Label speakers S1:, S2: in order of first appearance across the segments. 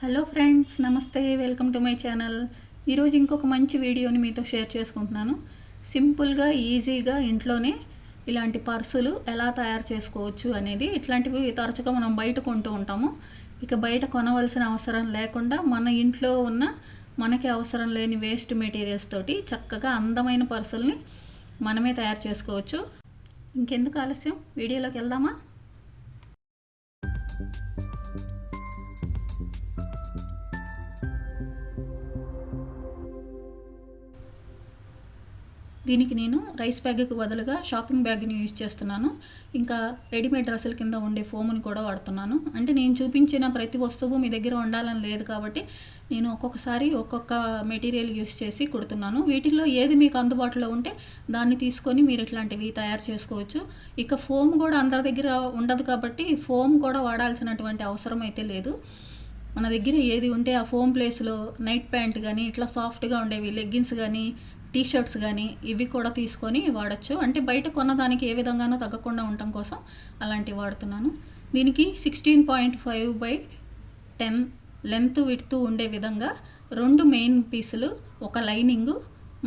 S1: Hello friends నమస్తే. Welcome to my channel. ఈరోజు ఇంకొక మంచి వీడియోని మీతో షేర్ చేసుకుంటున్నాను. సింపుల్గా ఈజీగా ఇంట్లోనే ఇలాంటి పర్సులు ఎలా తయారు చేసుకోవచ్చు అనేది ఇట్లాంటివి తరచుగా మనం బయట కొంటూ ఉంటాము. ఇక బయట కొనవలసిన అవసరం లేకుండా మన ఇంట్లో ఉన్న మనకి అవసరం లేని వేస్ట్ మెటీరియల్స్ తోటి చక్కగా అందమైన పర్సుల్ని మనమే తయారు చేసుకోవచ్చు. ఇంకెందుకు ఆలస్యం? వీడియోలోకి వెళ్దామా? దీనికి నేను రైస్ బ్యాగ్కి బదులుగా షాపింగ్ బ్యాగ్ని యూజ్ చేస్తున్నాను. ఇంకా రెడీమేడ్ డ్రెస్సుల కింద ఉండే ఫోమ్ని కూడా వాడుతున్నాను. అంటే నేను చూపించిన ప్రతి వస్తువు మీ దగ్గర ఉండాలని లేదు కాబట్టి నేను ఒక్కొక్కసారి ఒక్కొక్క మెటీరియల్ యూస్ చేసి కుడుతున్నాను. వీటిల్లో ఏది మీకు అందుబాటులో ఉంటే దాన్ని తీసుకొని మీరు ఇట్లాంటివి తయారు చేసుకోవచ్చు. ఇక ఫోమ్ కూడా అందరి దగ్గర ఉండదు కాబట్టి ఫోమ్ కూడా వాడాల్సినటువంటి అవసరం అయితే లేదు. మన దగ్గర ఏది ఉంటే ఆ ఫోమ్ ప్లేస్లో నైట్ ప్యాంట్ కానీ ఇట్లా సాఫ్ట్గా ఉండేవి లెగ్గిన్స్ కానీ టీ షర్ట్స్ కానీ ఇవి కూడా తీసుకొని వాడచ్చు. అంటే బయట కొన్నదానికి ఏ విధంగానూ తగ్గకుండా ఉండటం కోసం అలాంటివి వాడుతున్నాను. దీనికి sixteen point five by ten length విడుతూ ఉండే విధంగా రెండు మెయిన్ పీసులు ఒక లైనింగు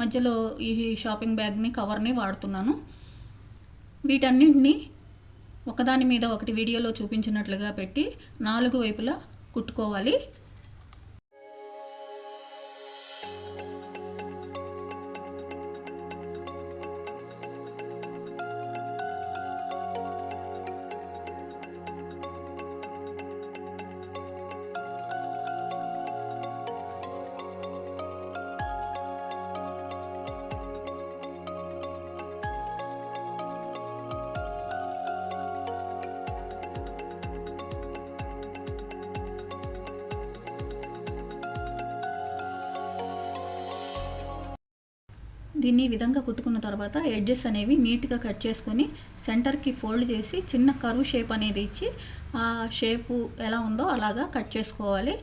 S1: మధ్యలో ఈ షాపింగ్ బ్యాగ్ని కవర్ని వాడుతున్నాను. వీటన్నింటినీ ఒకదాని మీద ఒకటి వీడియోలో చూపించినట్లుగా పెట్టి నాలుగు వైపులా కుట్టుకోవాలి. దీన్ని ఈ విధంగా కుట్టుకున్న తర్వాత ఎడ్జెస్ అనేవి నీట్గా కట్ చేసుకొని సెంటర్కి ఫోల్డ్ చేసి చిన్న కరువు షేప్ అనేది ఇచ్చి ఆ షేపు ఎలా ఉందో అలాగా కట్ చేసుకోవాలి.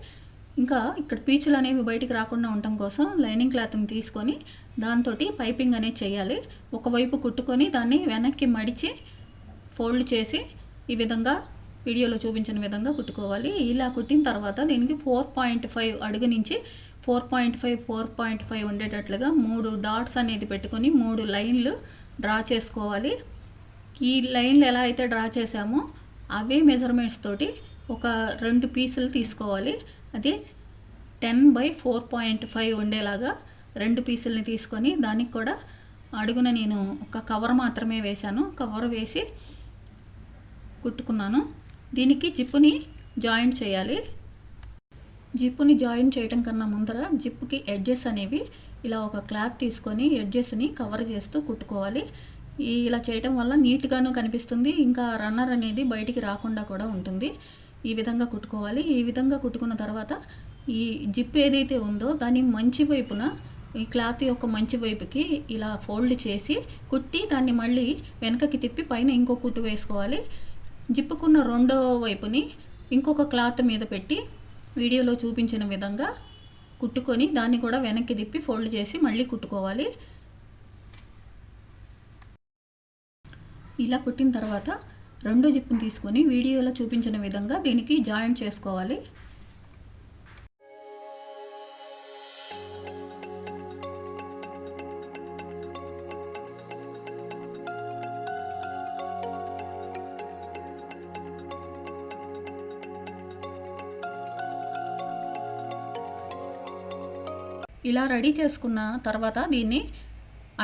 S1: ఇంకా ఇక్కడ పీచులు అనేవి బయటికి రాకుండా ఉండటం కోసం లైనింగ్ క్లాత్ని తీసుకొని దాంతో పైపింగ్ అనేది చేయాలి. ఒకవైపు కుట్టుకొని దాన్ని వెనక్కి మడిచి ఫోల్డ్ చేసి ఈ విధంగా వీడియోలో చూపించిన విధంగా కుట్టుకోవాలి. ఇలా కుట్టిన తర్వాత దీనికి ఫోర్ పాయింట్ ఫైవ్ అడుగు నుంచి four point five four point five ఉండేటట్లుగా మూడు డాట్స్ అనేది పెట్టుకొని మూడు లైన్లు డ్రా చేసుకోవాలి. ఈ లైన్లు ఎలా అయితే డ్రా చేసామో అవే మెజర్మెంట్స్ తోటి ఒక రెండు పీసులు తీసుకోవాలి. అది ten by four point five ఉండేలాగా రెండు పీసుల్ని తీసుకొని దానికి కూడా అడుగున నేను ఒక కవర్ మాత్రమే వేశాను. కవర్ వేసి కుట్టుకున్నాను. దీనికి జిప్పుని జాయింట్ చేయాలి. జిప్పుని జాయిన్ చేయడం కన్నా ముందర జిప్పుకి ఎడ్జెస్ అనేవి ఇలా ఒక క్లాత్ తీసుకొని ఎడ్జెస్ని కవర్ చేస్తూ కుట్టుకోవాలి. ఇలా చేయటం వల్ల నీట్గాను కనిపిస్తుంది. ఇంకా రన్నర్ అనేది బయటికి రాకుండా కూడా ఉంటుంది. ఈ విధంగా కుట్టుకోవాలి. ఈ విధంగా కుట్టుకున్న తర్వాత ఈ జిప్ ఏదైతే ఉందో దాని మంచి వైపున ఈ క్లాత్ యొక్క మంచి వైపుకి ఇలా ఫోల్డ్ చేసి కుట్టి దాన్ని మళ్ళీ వెనకకి తిప్పి పైన ఇంకో కుట్టు వేసుకోవాలి. జిప్పుకున్న రెండో వైపుని ఇంకొక క్లాత్ మీద పెట్టి వీడియోలో చూపించిన విధంగా కుట్టుకొని దాన్ని కూడా వెనక్కి తిప్పి ఫోల్డ్ చేసి మళ్ళీ కుట్టుకోవాలి. ఇలా కుట్టిన తర్వాత రెండో జిప్పును తీసుకొని వీడియోలో చూపించిన విధంగా దీనికి జాయింట్ చేసుకోవాలి. ఇలా రెడీ చేసుకున్న తర్వాత దీన్ని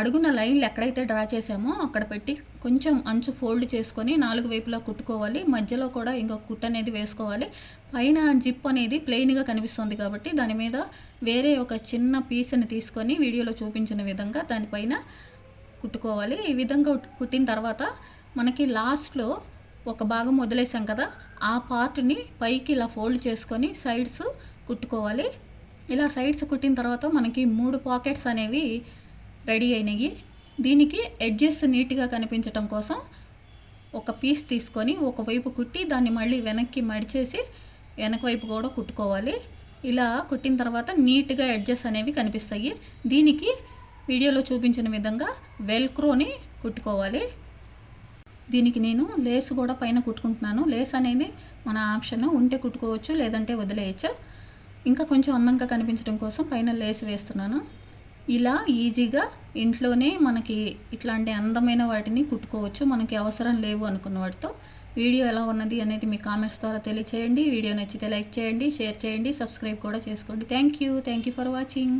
S1: అడుగున లైన్లు ఎక్కడైతే డ్రా చేసామో అక్కడ పెట్టి కొంచెం అంచు ఫోల్డ్ చేసుకొని నాలుగు వైపులా కుట్టుకోవాలి. మధ్యలో కూడా ఇంకొక కుట్ అనేది వేసుకోవాలి. పైన జిప్ అనేది ప్లెయిన్గా కనిపిస్తుంది కాబట్టి దాని మీద వేరే ఒక చిన్న పీస్ని తీసుకొని వీడియోలో చూపించిన విధంగా దానిపైన కుట్టుకోవాలి. ఈ విధంగా కుట్టిన తర్వాత మనకి లాస్ట్లో ఒక భాగం వదిలేసాం కదా ఆ పార్ట్ని పైకి ఇలా ఫోల్డ్ చేసుకొని సైడ్స్ కుట్టుకోవాలి. ఇలా సైడ్స్ కుట్టిన తర్వాత మనకి మూడు పాకెట్స్ అనేవి రెడీ అయినాయి. దీనికి ఎడ్జెస్ నీట్గా కనిపించటం కోసం ఒక పీస్ తీసుకొని ఒకవైపు కుట్టి దాన్ని మళ్ళీ వెనక్కి మడిచేసి వెనక వైపు కూడా కుట్టుకోవాలి. ఇలా కుట్టిన తర్వాత నీట్గా ఎడ్జెస్ అనేవి కనిపిస్తాయి. దీనికి వీడియోలో చూపించిన విధంగా వెల్క్రోని కుట్టుకోవాలి. దీనికి నేను లేస్ కూడా పైన కుట్టుకుంటున్నాను. లేస్ అనేది మన ఆప్షన్ ఉంటే కుట్టుకోవచ్చు లేదంటే వదిలేయచ్చు. ఇంకా కొంచెం అందంగా కనిపించడం కోసం పైన లేస్ వేస్తున్నాను. ఇలా ఈజీగా ఇంట్లోనే మనకి ఇట్లాంటి అందమైన వాటిని కుట్టుకోవచ్చు. మనకి అవసరం లేవు అనుకున్న వాటితో. వీడియో ఎలా ఉన్నది అనేది మీ కామెంట్స్ ద్వారా తెలియచేయండి. వీడియో నచ్చితే లైక్ చేయండి షేర్ చేయండి సబ్స్క్రైబ్ కూడా చేసుకోండి. Thank you. Thank you for watching.